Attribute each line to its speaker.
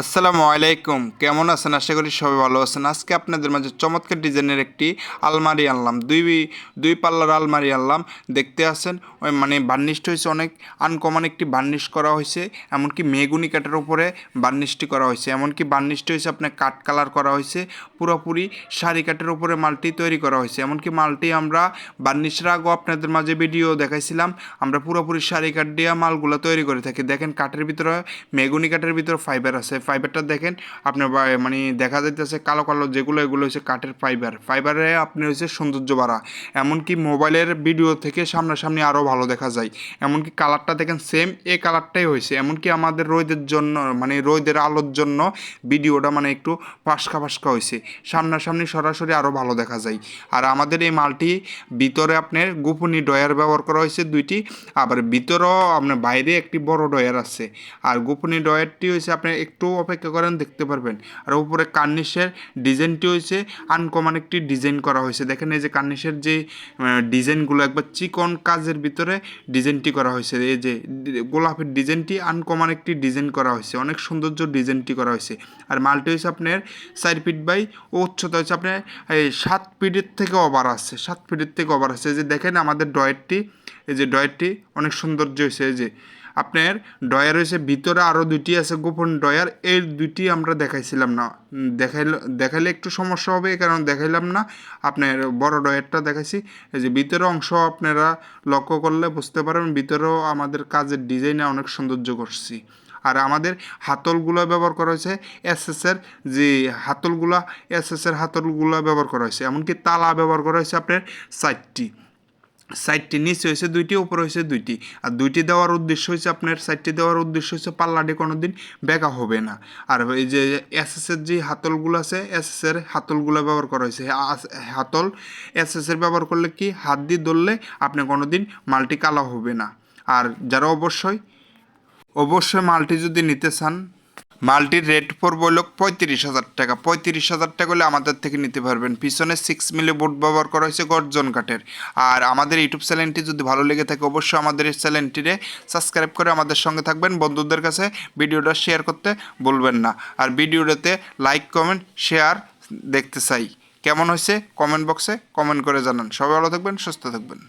Speaker 1: আসসালামু আলাইকুম। কেমন আছেন? আশা করি সবাই ভালো আছেন। আজকে আপনাদের মাঝে চমৎকার ডিজাইনের একটি আলমারি আনলাম। দুই দুই পাল্লার আলমারি আনলাম। দেখতে আছেন, ওই মানে বার্নিশটা হয়েছে অনেক আনকমন একটি বার্নিশ করা হয়েছে এমনকি মেগুনি কাঠের উপরে বার্নিশটি করা হয়েছে এমনকি বার্নিশটি হয়েছে আপনার কাঠ কালার করা হয়েছে পুরোপুরি শাড়ি কাঠের উপরে মালটি তৈরি করা হয়েছে এমনকি মালটি আমরা বার্নিশের আগেও আপনাদের মাঝে ভিডিও দেখাইছিলাম। আমরা পুরোপুরি শাড়ি কাঠ দিয়ে মালগুলো তৈরি করে থাকি। দেখেন কাঠের ভিতরে, মেগুনি কাঠের ভিতরে ফাইবার আছে ফাইবারটা দেখেন, আপনার মানে দেখা যাইতেছে কালো কালো যেগুলো, এগুলো হচ্ছে কাঠের ফাইবার ফাইবারে আপনার হচ্ছে সৌন্দর্য বাড়া। এমনকি মোবাইলের ভিডিও থেকে সামনাসামনি আরও ভালো দেখা যায়। এমনকি কালারটা দেখেন সেম এই কালারটাই হয়েছে এমনকি আমাদের রোদের জন্য মানে রোদের আলোর জন্য ভিডিওটা মানে একটু ফাঁসকা ফাঁসকা হয়েছে সামনাসামনি সরাসরি আরও ভালো দেখা যায়। আর আমাদের এই মালটি, ভিতরে আপনার গোপনী ডয়ার ব্যবহার করা হয়েছে দুইটি। আবার ভিতরেও আপনার বাইরে একটি বড় ডয়ার আছে। আর গোপনী ডয়ারটি হয়েছে আপনি একটু অপেক্ষা করেন, দেখতে পারবেন। আর উপরে কার্নিশের ডিজাইনটি হয়েছে আনকমন একটি ডিজাইন করা হয়েছে। দেখেন এই যে কার্নিশের যে ডিজাইনগুলো একবার চিকন কাজের ভিতরে ডিজাইনটি করা হয়েছে। এই যে গোলাপের ডিজাইনটি আনকমন একটি ডিজাইন করা হয়েছে। অনেক সৌন্দর্য ডিজাইনটি করা হয়েছে। আর মালটি হয়েছে আপনার চার ফিট বাই উচ্চতা হচ্ছে আপনার, এই সাত ফিটের থেকে ওভার আছে, সাত ফিটের থেকে ওভার আছে। যে দেখেন আমাদের ডয়েরটি এই যে ডয়েরটি অনেক সৌন্দর্য হয়েছে। এই যে আপনার ডয়ার হয়েছে, ভিতরে আরও দুইটি আছে, গোপন ডয়ার এই দুটি আমরা দেখাইছিলাম না। দেখাইল, দেখাইলে দেখাইলে একটু সমস্যা হবে কারণ দেখাইলাম না। আপনার বড় ডয়ারটা দেখাইছি। এই যে ভিতরে অংশ আপনারা লক্ষ্য করলে বুঝতে পারবেন, ভিতরেও আমাদের কাজের ডিজাইনে অনেক সৌন্দর্য করছি। আর আমাদের হাতলগুলো ব্যবহার করা হয়েছে এসএসের যে হাতলগুলা এসএসের হাতলগুলো ব্যবহার করা হয়েছে। এমনকি তালা ব্যবহার করা হয়েছে আপনার চারটি। সাইডটি নিচে হয়েছে দুইটি, উপরে হয়েছে দুইটি। আর দুইটি দেওয়ার উদ্দেশ্য হয়েছে আপনার সাইডটি দেওয়ার উদ্দেশ্য হচ্ছে পাল্লাটি কোনো দিন বেঁকা হবে না। আর এই যে এসএসের যে হাতলগুলো আছে এসএসের হাতলগুলো ব্যবহার করা হয়েছে। হাতল এসএসের ব্যবহার করলে কি? হাত দিয়ে ধরলে আপনি কোনো দিন মালটি কালা হবে না। আর যারা অবশ্যই অবশ্যই মালটি যদি নিতে চান মালটির রেট পড়বে হলো পঁয়ত্রিশ হাজার টাকা। পঁয়ত্রিশ হাজার টাকা হলে আমাদের থেকে নিতে পারবেন। পিছনে সিক্স মিলে বোর্ড ব্যবহার করা হয়েছে গর্জন কাঠের আর আমাদের ইউটিউব চ্যানেলটি যদি ভালো লেগে থাকে অবশ্যই আমাদের এই চ্যানেলটিরে সাবস্ক্রাইব করে আমাদের সঙ্গে থাকবেন। বন্ধুদের কাছে ভিডিওটা শেয়ার করতে বলবেন না। আর ভিডিওটাতে লাইক কমেন্ট শেয়ার দেখতে চাই। কেমন হয়েছে? কমেন্ট বক্সে কমেন্ট করে জানান। সবাই ভালো থাকবেন, সুস্থ থাকবেন।